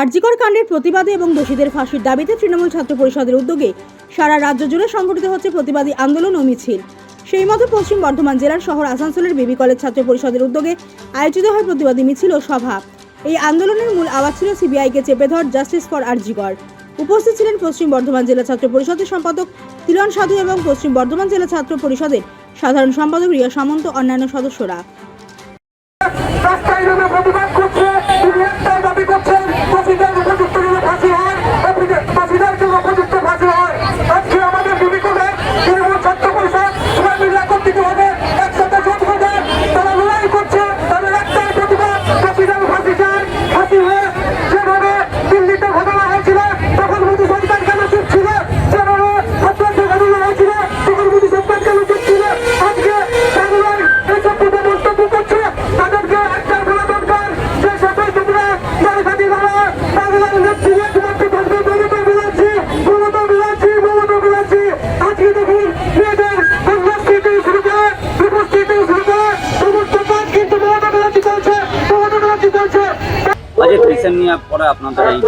আরজিকর কাণ্ডের প্রতিবাদে এবং দোষীদের ফাঁসির দাবিতে তৃণমূল ছাত্র পরিষদের উদ্যোগে সারা রাজ্য জুড়ে সংগঠিত হচ্ছে প্রতিবাদী আন্দোলন ও মিছিল। সেই মতো পশ্চিম বর্ধমান জেলার শহর আসানসোলের বিবি কলেজ ছাত্র পরিষদের উদ্যোগে আয়োজিত হয় প্রতিবাদী মিছিল ও সভা। এই আন্দোলনের মূল আওয়াজ ছিল সিবিআইকে চেপে ধর জাস্টিস ফর আরজিকর। উপস্থিত ছিলেন পশ্চিম বর্ধমান জেলা ছাত্র পরিষদের সম্পাদক তিলন সাধু এবং পশ্চিম বর্ধমান জেলা ছাত্র পরিষদের সাধারণ সম্পাদক রিয়া সামন্ত, অন্যান্য সদস্যরা। আজকে পেশেন্ট পরে আপনাদের এই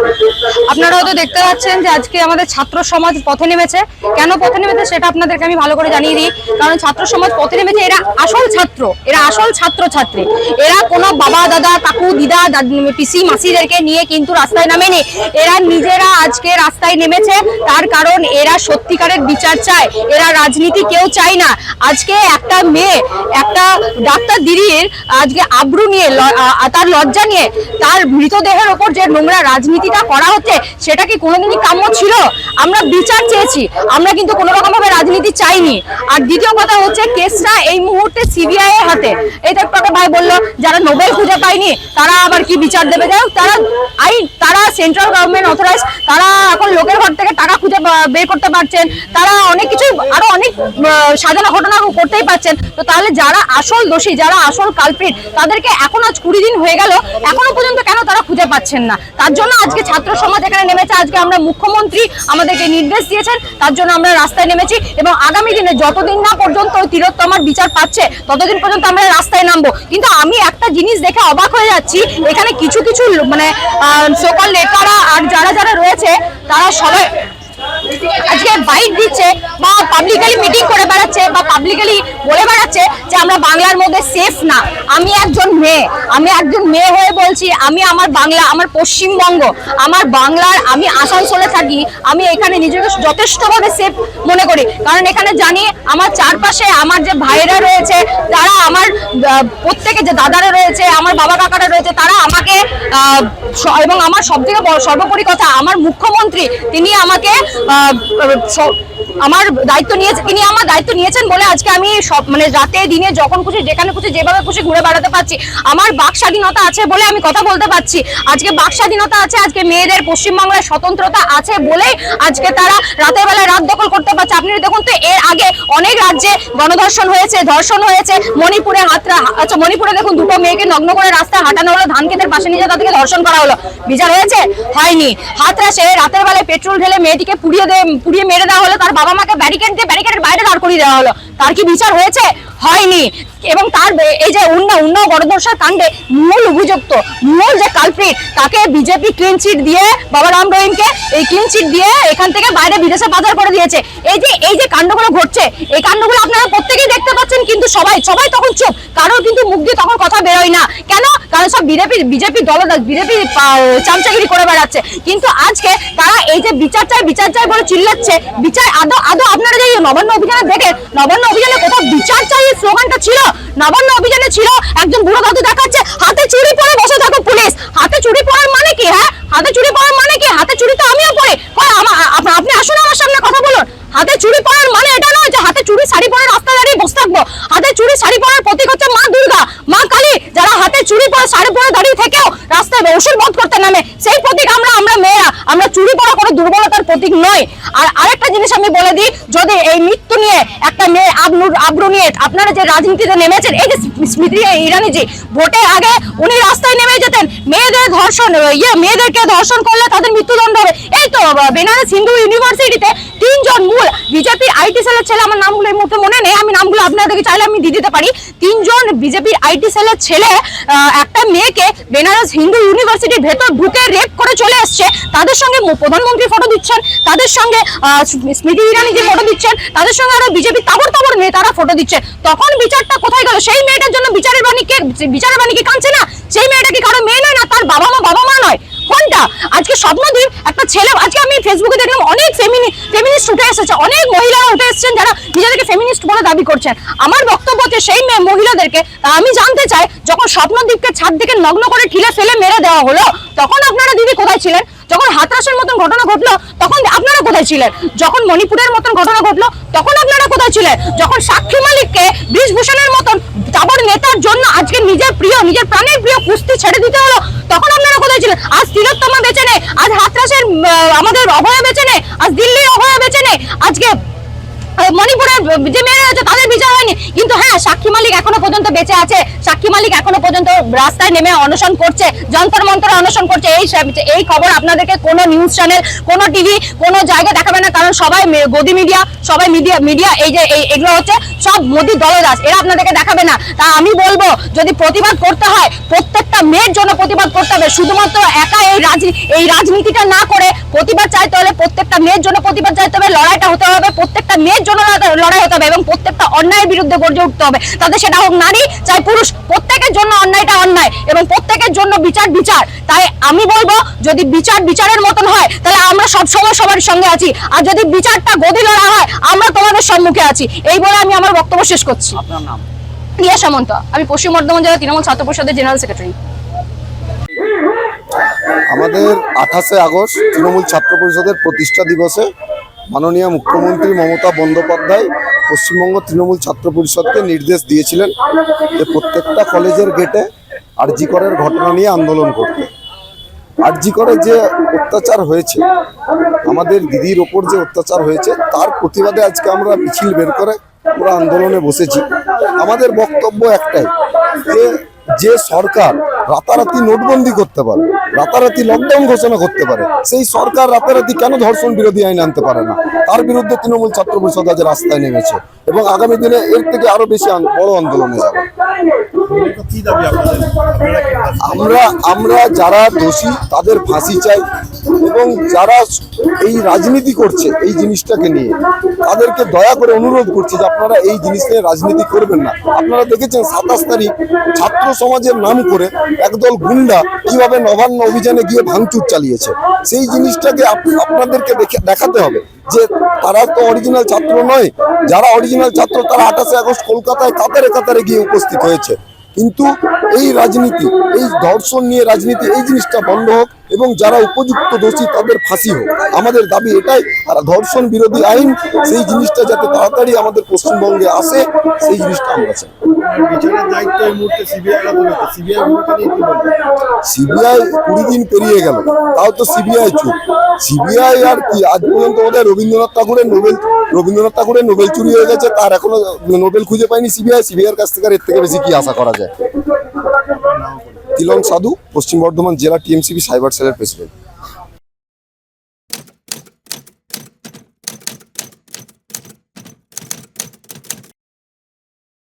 আপনারাও তো দেখতে পাচ্ছেন যে আজকে আমাদের ছাত্র সমাজ পথে নেমেছে। কেন পথে নেমেছে সেটা আপনাদেরকে আমি ভালো করে জানিয়ে দিই। কারণ ছাত্র সমাজ পথে নেমেছে, এরা আসল ছাত্র, এরা আসল ছাত্র ছাত্রী এরা কোনো বাবা, দাদা, কাকু, দিদা পিসি, মাসিদেরকে নিয়ে কিন্তু রাস্তায় নামেনি। এরা নিজেরা আজকে রাস্তায় নেমেছে, তার কারণ এরা সত্যিকারের বিচার চায়। এরা রাজনীতি কেউ চায় না। আজকে একটা মেয়ে, একটা ডাক্তার দিদির আজকে আব্রু নিয়ে তার লজ্জা নিয়ে তার মৃতদেহের ওপর যে নোংরা রাজনীতিটা করা হচ্ছে, সেটা কি কোনোদিনই কাম্য ছিল? আমরা বিচার চেয়েছি, আমরা কিন্তু কোনো রকম ভাবে রাজনীতি চাইনি। আর দ্বিতীয় কথা হচ্ছে, কেসটা এই মুহূর্তে সিবিআই এর হাতে। এই তো একটু ভাই বলল, যারা নোবেল খুঁজে পায়নি, তারা আবার কি বিচার দেবে? যাই তারা আইন তারা সেন্ট্রাল গভর্নমেন্ট অথরাইজ তারা এখন লোকের ঘর থেকে টাকা খুঁজে বের করতে পারছেন। তারা অনেক কিছু, আরও অনেক সাজানো ঘটনা করতেই পারছেন। তো তাহলে যারা আসল দোষী, যারা আসল কালপ্রিট তাদেরকে এখন আজ কুড়ি দিন হয়ে গেল, এখনও পর্যন্ত কেন তারা খুঁজে পাচ্ছেন না। তার জন্য আজকে ছাত্র সমাজ এখানে নেমেছে। আজকে আমরা মুখ্যমন্ত্রী আমাদেরকে নির্দেশ দিয়েছেন। তার জন্য আমরা রাস্তায় নেমেছি এবং আগামী দিনে যতদিন না পর্যন্ত ওই তিরোত্তমার বিচার পাচ্ছে, ততদিন পর্যন্ত আমরা রাস্তায় নামবো। কিন্তু আমি একটা জিনিস দেখে অবাক হয়ে যাচ্ছি। এখানে কিছু কিছু মানে সকল নেতারা আর যারা যারা রয়েছে, তারা সবাই আজকে বাইট দিচ্ছে বা পাবলিকালি মিটিং করে বেড়াচ্ছে বা পাবলিকালি বলে বেড়াচ্ছে যে আমরা বাংলার মধ্যে সেফ না। আমি একজন মেয়ে, আমি একজন মেয়ে হয়ে বলছি, আমি আমার বাংলা, আমার পশ্চিমবঙ্গ, আমার বাংলার, আমি আসানসোলে থাকি, আমি এখানে নিজেকে যথেষ্টভাবে সেফ মনে করি। কারণ এখানে জানি আমার চারপাশে আমার যে ভাইয়েরা রয়েছে, তারা আমার প্রত্যেকে যে দাদারা রয়েছে, আমার বাবা কাকারা রয়েছে, তারা আমাকে এবং আমার সব থেকে সর্বোপরি কথা, আমার মুখ্যমন্ত্রী, তিনি আমাকে আমার দায়িত্ব নিয়েছে তিনি আমার দায়িত্ব নিয়েছেন বলে আজকে আমি সব মানে রাতে, দিনে যখন খুশি, যেখানে খুশি, যেভাবে খুশি ঘুরে বেড়াতে পারছি। আমার বাক স্বাধীনতা আছে বলে আমি কথা বলতে পারছি। আজকে বাক স্বাধীনতা আছে, আজকে মেয়েদের পশ্চিমবাংলায় স্বতন্ত্রতা আছে বলেই আজকে তারা রাতের বেলায় রাত দখল করতে পারছে। আপনি দেখুন তো, এর আগে অনেক রাজ্যে গণধর্ষণ হয়েছে, ধর্ষণ হয়েছে। মণিপুরে হাতরা আচ্ছা মণিপুরে দেখুন, দুটো মেয়েকে নগ্ন করে রাস্তায় হাঁটানো হলো, ধান ক্ষেতের পাশে নিয়ে তাদেরকে ধর্ষণ করা হলো। বিচার হয়েছে? হয়নি। হাতরা সে রাতের বেলায় পেট্রোল ঢেলে মেয়েটিকে পুড়িয়ে পুড়িয়ে মেরে দেওয়া হলো, তার বাবা মাকে ব্যারিকেড দিয়ে ব্যারিকেডের বাইরে দাঁড় করিয়ে দেওয়া হলো। তার কি বিচার হয়েছে? হয়নি। এবং তার এই যে উন্ন উন্ন গণধর্ষণ কাণ্ডে মূল অভিযুক্ত, মূল যে কালপ্রিট তাকে বিজেপি ক্লিন চিট দিয়ে বাবা রাম রহিমকে এই ক্লিন চিট দিয়ে এখান থেকে বাইরে বিদেশে পাচার করে দিয়েছে। এই যে এই যে কাণ্ডগুলো ঘটছে, এই কাণ্ডগুলো আপনারা প্রত্যেকেই দেখতে পাচ্ছেন কিন্তু সবাই সবাই তখন চুপ। কারোর কিন্তু মুখ দিয়ে তখন কথা বেরোয় না। কেন? কারণ সব বিজেপি বিজেপি দলদাস বিজেপি চামচাগিরি করে বেড়াচ্ছে। কিন্তু আজকে তারা এই যে বিচার চাই বিচার চায় বলে চিল্লাচ্ছে, বিচার আদৌ আদৌ আপনারা যে নবান্ন অভিযানে দেখেন, নবান্ন অভিযানে কোথাও বিচার চাই এই স্লোগানটা ছিল, নবান্ন অভিযানে ছিল, একজন বুড়ো দাদু দেখাচ্ছে, হাতে চুরি পরে বসে থাকো পুলিশ। হাতে চুরি পরার মানে কি হ্যাঁ? হাতে চুরি পরার মানে কি? হাতে চুরি তো আমিও পরে। আপনি আসুন আমার সামনে কথা বলুন। হাতে চুরি পরার মানে এটা নয় যে হাতে চুরি শাড়ি পরে রাস্তায় দাঁড়িয়ে বসে থাকব। হাতে চুরি শাড়ি পরার প্রতীক হচ্ছে মা দুর্গা। মা কালী, যারা হাতে চুরি পরে, শাড়ি পরে দাঁড়িয়ে থেকেও রাস্তায় অসুর বধ করতে নামে, সেই প্রতীক আমরা আমরা মেয়েরা। আমরা চুরি পরা কোনো দুর্বলতার প্রতীক নয় আর আরেকটা জিনিস আমি বলে দিই, যদি এই মৃত্যু নিয়ে, একটা মেয়ে আবনুর আব্রু নিয়ে আপনারা যে রাজনীতিতে নেমেছেন, এই যে স্মৃতি ইরানিজি, ভোটের আগে উনি রাস্তায় নেমে যেতেন। মেয়েদের ধর্ষণ ইয়ে মেয়েদেরকে ধর্ষণ করলে তাদের মৃত্যুদণ্ড হবে। এই তো বেনারস হিন্দু ইউনিভার্সিটিতে তিনজন মূল বিজেপির আইটি সেলের ছেলে, আমার নামগুলো এই মুহূর্তে মনে নেই, আমি নামগুলো আপনাদেরকে চাইলে আমি দিয়ে দিতে পারি। তিনজন বিজেপির আইটি সেলের ছেলে একটা মেয়েকে বেনারস হিন্দু ইউনিভার্সিটির ভেতর ঢুকে রেপ করে চলে এসছে। তাদের সঙ্গে প্রধানমন্ত্রী ফটো দিচ্ছেন, তাদের সঙ্গে স্মৃতি ইরানি যে ফটো দিচ্ছেন, তাদের সঙ্গে আরও বিজেপি তাবর তাবর নেতারা ফটো দিচ্ছে। তখন বিচারটা কোথায় গেল? সেই মেয়েটার জন্য বিচারের বাণীকে বিচারের বাণী কি কাঁদছে না? সেই মেয়েটা কি কারও মেয়ে নয় না তার বাবা মা বাবা মা নয়? কোনটা? আজকে স্বপ্নদীপ একটা ছেলে আজকে আমি ফেসবুকে দেখলাম অনেক ফেমিনি ফেমিনিস্ট উঠে এসেছে। অনেক মহিলারা উঠে এসেছেন যারা নিজেদেরকে ফেমিনিস্ট বলে দাবি করছেন। আমার বক্তব্য হচ্ছে সেই মহিলাদেরকে আমি জানতে চাই, যখন স্বপ্নদীপকে ছাদ থেকে নগ্ন করে ঠিলে ফেলে মেরে দেওয়া হলো, তখন আপনারা দিদি কোথায় ছিলেন? যখন হাতরাসের মতন ঘটনা ঘটলো, তখন আপনারা কোথায় ছিলেন? যখন মণিপুরের মতন ঘটনা ঘটলো, তখন আপনারা কোথায় ছিলেন? যখন সাক্ষী মালিককে বৃষভূষণের মতন তাবর নেতার জন্য আজকে নিজের প্রিয়, নিজের প্রাণের প্রিয় কুস্তি ছেড়ে দিতে হলো, তখন আপনারা কোথায় ছিলেন? আজ তিলোত্তমা বেঁচে নেই, আজ হাতরাসের আমাদের অভয়া বেঁচে নেই, আজ দিল্লির অভয়া বেঁচে নেই, আজকে মণিপুরের যে মেয়েরা আছে তাদের বিচার হয়নি। কিন্তু হ্যাঁ সাক্ষী মালিক এখনও পর্যন্ত বেঁচে আছে। মালিক এখনও পর্যন্ত রাস্তায় নেমে অনশন করছে যন্ত্র মন্তর অনশন করছে। এই এই খবর আপনাদেরকে কোনো নিউজ চ্যানেল কোনো টিভি কোনো জায়গায় দেখাবে না, কারণ সবাই গদি মিডিয়া সবাই মিডিয়া মিডিয়া এই যে এগুলো হচ্ছে সব মোদি দলদাস এরা আপনাদেরকে দেখাবে না। তা আমি বলব, যদি প্রতিবাদ করতে হয়, প্রত্যেকটা মেয়ের জন্য প্রতিবাদ করতে হবে। শুধুমাত্র একা এই রাজ এই রাজনীতিটা না করে প্রতিবাদ চাইতে হলে প্রত্যেকটা মেয়ের জন্য প্রতিবাদ চাইতে হবে, লড়াইটা হতে হবে, প্রত্যেকটা মেয়ের জন্য লড়াই- হতে হবে এবং প্রত্যেকটা অন্যায়ের বিরুদ্ধে গর্জে উঠতে হবে। তাতে সেটা হোক নারী, চাই পুরুষ প্রত্যেকের জন্য অন্যায়টা অন্যায় এবং প্রত্যেকের জন্য বিচার বিচার। তাই আমি বলব যদি বিচার বিচারের মতন হয় তাহলে আমরা সব সময় সবার সঙ্গে আছি। আর যদি বিচারটা গদি লড়া হয় আমরা তোমাদের সম্মুখে আছি। এই বলে আমি আমার বক্তব্য শেষ করছি। আপনার নাম? রিয়া সামন্ত। আমি পশ্চিম বর্ধমান জেলা তৃণমূল ছাত্র পরিষদের জেনারেল সেক্রেটারি। আমাদের আঠাশে আগস্ট তৃণমূল ছাত্র পরিষদের প্রতিষ্ঠা দিবসে মাননীয় মুখ্যমন্ত্রী মমতা বন্দ্যোপাধ্যায় পশ্চিমবঙ্গ তৃণমূল ছাত্র পরিষদকে নির্দেশ দিয়েছিলেন যে প্রত্যেকটা কলেজের গেটে আরজি করের ঘটনা নিয়ে আন্দোলন করতে। আরজি করে যে অত্যাচার হয়েছে, আমাদের দিদির ওপর যে অত্যাচার হয়েছে, তার প্রতিবাদে আজকে আমরা মিছিল বের করে পুরো আন্দোলনে বসেছি। আমাদের বক্তব্য একটাই যে যে সরকার রাতারাতি নোটবন্দি করতে পারে, রাতারাতি লকডাউন ঘোষণা করতে পারে, সেই সরকার রাতারাতি কেন ধর্ষণ বিরোধী আইন আনতে পারে না? তার বিরুদ্ধে তৃণমূল ছাত্র পরিষদ আজ রাস্তায় নেমেছে এবং আগামী দিনে এর থেকে আরও বেশি বড় আন্দোলনে যাবে। আমরা আমরা যারা দোষী তাদের ফাঁসি চাই। এবং যারা এই রাজনীতি করছে এই জিনিসটাকে নিয়ে, তাদেরকে দয়া করে অনুরোধ করছি যে আপনারা এই জিনিস নিয়ে রাজনীতি করবেন না। আপনারা দেখেছেন সাতাশ তারিখ ছাত্র সমাজের নাম করে একদল গুন্ডা কীভাবে নবান্ন অভিযানে গিয়ে ভাঙচুর চালিয়েছে। সেই জিনিসটাকে আপনাদেরকে দেখে- দেখাতে হবে যে তারা তো অরিজিনাল ছাত্র নয়। যারা অরিজিনাল ছাত্র তারা আঠাশে আগস্ট কলকাতায় কাতারে কাতারে গিয়ে উপস্থিত হয়েছে। কিন্তু এই রাজনীতি, এই ধর্ষণ নিয়ে রাজনীতি, এই জিনিসটা বন্ধ হোক। এবং যারা উপযুক্ত দোষী তাদের ফাঁসি হোক। আমাদের দাবি এটাই আর ধর্ষণ বিরোধী আইন সেই জিনিসটা যাতে তাড়াতাড়ি আমাদের পশ্চিমবঙ্গে আসে সেই জিনিসটা আমরা চাই। সিবিআই কুড়ি দিন পেরিয়ে গেল তাও তো সিবিআই চুপ সিবিআই আর কি আজ পর্যন্ত ওদের রবীন্দ্রনাথ ঠাকুরের নোবেল রবীন্দ্রনাথ ঠাকুরের নোবেল চুরি হয়ে গেছে তার এখনও নোবেল খুঁজে পায়নি সিবিআই। সিবিআইয়ের কাছ থেকে আর এর থেকে বেশি কি আশা করা যায়? তিলন সাধু পশ্চিম বর্ধমান জেলা টিএমসিবি সাইবার সেলের প্রেসিডেন্ট।